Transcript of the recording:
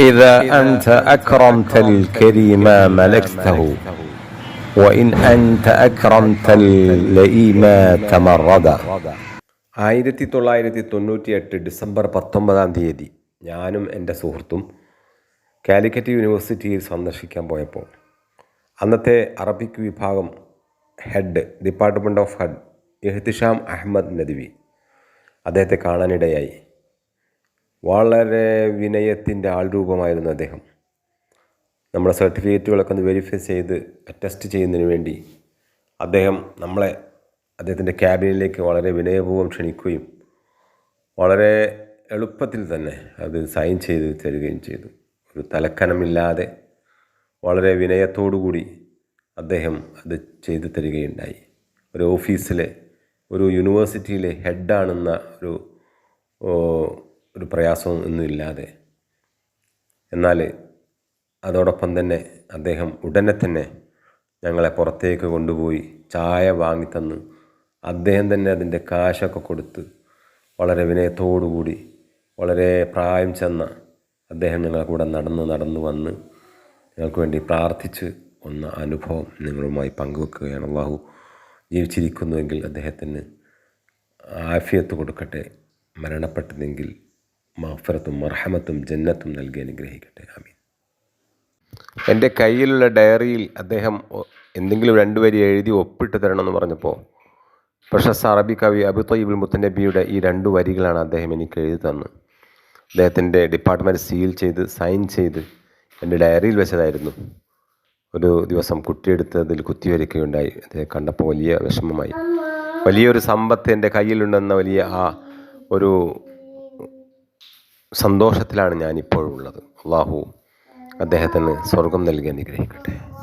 إذا أنت أكرمت الكريم ملكته وإن أنت أكرمت اللئيم تمردا ആയിരത്തി തൊള്ളായിരത്തി തൊണ്ണൂറ്റി എട്ട് ഡിസംബർ പത്തൊമ്പതാം തീയതി ഞാനും എൻ്റെ സുഹൃത്തും കാലിക്കറ്റ് യൂണിവേഴ്സിറ്റിയിൽ സന്ദർശിക്കാൻ പോയപ്പോൾ അന്നത്തെ അറബിക് വിഭാഗം head department of head Ihtisham Ahmed Nadwi അദ്ദേഹത്തെ കാണാനിടയായി വളരെ വിനയത്തിന്റെ ആൾ രൂപമായിരുന്നു അദ്ദേഹം. നമ്മുടെ സർട്ടിഫിക്കറ്റുകളൊക്കെ ഒന്ന് വെരിഫൈ ചെയ്ത് അറ്റസ്റ്റ് ചെയ്യുന്നതിന് വേണ്ടി അദ്ദേഹം നമ്മളെ അദ്ദേഹത്തിന്റെ ക്യാബിനിലേക്ക് വളരെ വിനയപൂർവം ക്ഷണിക്കുകയും വളരെ എളുപ്പത്തിൽ തന്നെ അത് സൈൻ ചെയ്ത് തരികയും ചെയ്തു. ഒരു തലക്കനമില്ലാതെ വളരെ വിനയത്തോടുകൂടി അദ്ദേഹം അത് ചെയ്തു തരികയുണ്ടായി. ഒരു ഓഫീസിലെ ഒരു യൂണിവേഴ്സിറ്റിയിലെ ഹെഡാണെന്ന ഒരു പ്രയാസവും ഒന്നുമില്ലാതെ എന്നാൽ അതോടൊപ്പം തന്നെ അദ്ദേഹം ഉടനെ തന്നെ ഞങ്ങളെ പുറത്തേക്ക് കൊണ്ടുപോയി ചായ വാങ്ങിത്തന്ന് അദ്ദേഹം തന്നെ അതിന്റെ കാശൊക്കെ കൊടുത്ത് വളരെ വിനയത്തോടുകൂടി വളരെ പ്രായം ചെന്ന അദ്ദേഹം ഞങ്ങളെ കൂടെ നടന്ന് നടന്ന് വന്ന് ഞങ്ങൾക്ക് വേണ്ടി പ്രാർത്ഥിച്ച് വന്ന അനുഭവം നിങ്ങളുമായി പങ്കുവെക്കുകയാണ്. അള്ളാഹു ജീവിച്ചിരിക്കുന്നുവെങ്കിൽ അദ്ദേഹത്തിന് ആഫിയത്ത് കൊടുക്കട്ടെ മരണപ്പെട്ടതെങ്കിൽ മഫറത്തും മർഹമത്തും ജന്നത്തും നൽകി അനുഗ്രഹിക്കട്ടെ. ആമീൻ. എന്റെ കയ്യിലുള്ള ഡയറിയിൽ അദ്ദേഹം എന്തെങ്കിലും രണ്ടു വരി എഴുതി ഒപ്പിട്ട് തരണമെന്ന് പറഞ്ഞപ്പോൾ പ്രശസ്ത അറബി കവി അബു തൊയ്ബുൽ മുത്തനബിയുടെ ഈ രണ്ടു വരികളാണ് അദ്ദേഹം എനിക്ക് എഴുതി തന്നത് അദ്ദേഹത്തിന്റെ ഡിപ്പാർട്ട്മെന്റ് സീൽ ചെയ്ത് സൈൻ ചെയ്ത് എന്റെ ഡയറിയിൽ വെച്ചതായിരുന്നു. ഒരു ദിവസം കുട്ടിയെടുത്ത് അതിൽ കുത്തിവരയ്ക്കുകയുണ്ടായി. അദ്ദേഹം കണ്ടപ്പോൾ വലിയ വിഷമമായി. വലിയൊരു സമ്പത്ത് എന്റെ കയ്യിലുണ്ടെന്ന വലിയ ആ ഒരു സന്തോഷത്തിലാണ് ഞാനിപ്പോഴുള്ളത്. അള്ളാഹു അദ്ദേഹത്തിന് സ്വർഗം നൽകി അനുഗ്രഹിക്കട്ടെ.